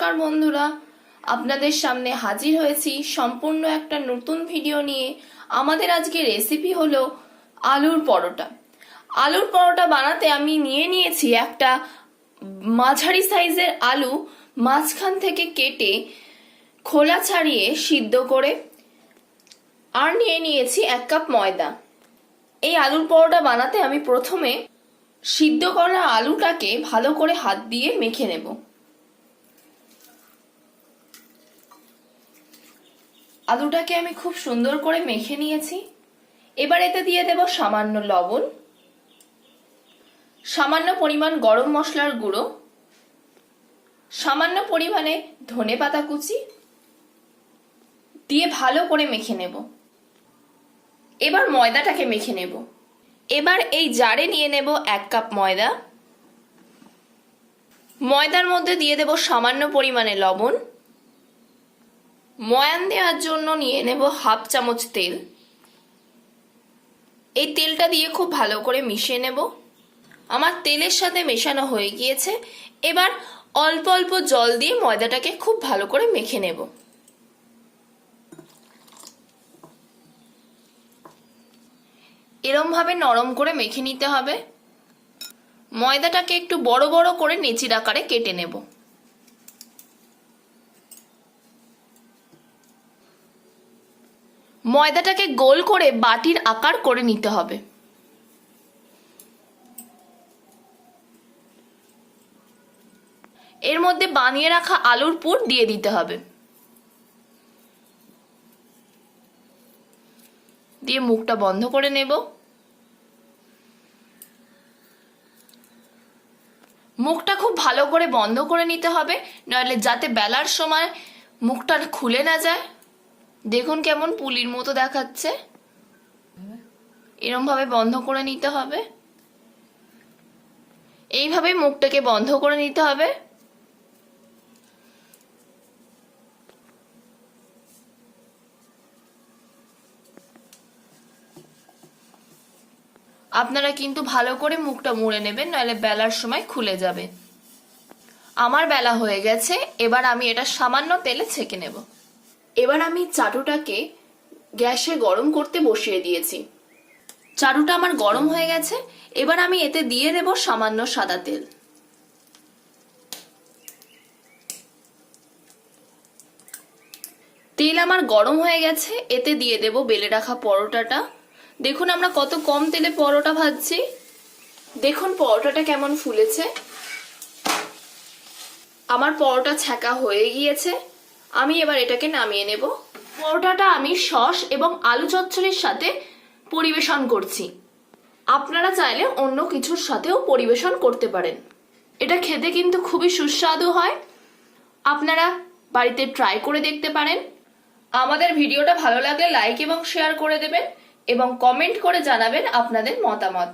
নমস্কার বন্ধুরা, আপনাদের সামনে হাজির হয়েছি সম্পূর্ণ একটা নতুন ভিডিও নিয়ে। আমাদের আজকে রেসিপি হলো আলুর পরোটা। আলুর পরোটা বানাতে আমি নিয়ে নিয়েছি একটা মাঝারি সাইজের আলু মাঝখান থেকে কেটে খোলা ছাড়িয়ে সিদ্ধ করে, আর নিয়ে নিয়েছি এক কাপ ময়দা। এই আলুর পরোটা বানাতে আমি প্রথমে সিদ্ধ করা আলুটাকে ভালো করে হাত দিয়ে মেখে নেব। আলুটাকে আমি খুব সুন্দর করে মেখে নিয়েছি। এবার এতে দিয়ে দেব সামান্য লবণ, সামান্য পরিমাণ গরম মশলার গুঁড়ো, সামান্য পরিমাণে ধনে পাতা কুচি দিয়ে ভালো করে মেখে নেব। এবার ময়দাটাকে মেখে নেব। এবার এই জারে নিয়ে নেব এক কাপ ময়দা। ময়দার মধ্যে দিয়ে দেব সামান্য পরিমাণে লবণ। ময়ান দেওয়ার জন্য নিয়ে নেব হাফ চামচ তেল। এই তেলটা দিয়ে খুব ভালো করে মিশিয়ে নেব। আমার তেলের সাথে মেশানো হয়ে গিয়েছে। এবার অল্প অল্প জল দিয়ে ময়দাটাকে খুব ভালো করে মেখে নেব। এরমভাবে নরম করে মেখে নিতে হবে। ময়দাটাকে একটু বড় বড় করে নেচির আকারে কেটে নেব। ময়দাটাকে গোল করে বাটির আকার করে নিতে হবে। এর মধ্যে বানিয়ে রাখা আলুর পুর দিয়ে দিতে হবে। দিয়ে মুখটা বন্ধ করে নেব। মুখটা খুব ভালো করে বন্ধ করে নিতে হবে নাহলে যাতে বেলার সময় মুখটা খুলে না যায়। দেখুন কেমন পুলির মতো দেখাচ্ছে। এরম ভাবে বন্ধ করে নিতে হবে। এইভাবে মুখটাকে বন্ধ করে নিতে হবে। আপনারা কিন্তু ভালো করে মুখটা মুড়ে নেবেন, নাহলে বেলার সময় খুলে যাবে। আমার বেলা হয়ে গেছে, এবার আমি এটা সামান্য তেলে ছেঁকে নেব। এবার আমি চাটুটাকে গ্যাসে গরম করতে বসিয়ে দিয়েছি। চাটুটা আমার গরম হয়ে গেছে, এবার আমি এতে দিয়ে দেব সামান্য সাদা তেল। তেল আমার গরম হয়ে গেছে, এতে দিয়ে দেব বেলে রাখা পরোটাটা। দেখুন আমরা কত কম তেলে পরোটা ভাজছি। দেখুন পরোটাটা কেমন ফুলেছে। আমার পরোটা ছ্যাঁকা হয়ে গিয়েছে। আমি এবার এটাকে নামিয়ে নেব। পরোটাটা আমি সস এবং আলু চচ্চড়ির সাথে পরিবেশন করছি। আপনারা চাইলে অন্য কিছুর সাথেও পরিবেশন করতে পারেন। এটা খেতে কিন্তু খুবই সুস্বাদু হয়। আপনারা বাড়িতে ট্রাই করে দেখতে পারেন। আমাদের ভিডিওটা ভালো লাগলে লাইক এবং শেয়ার করে দেবেন এবং কমেন্ট করে জানাবেন আপনাদের মতামত।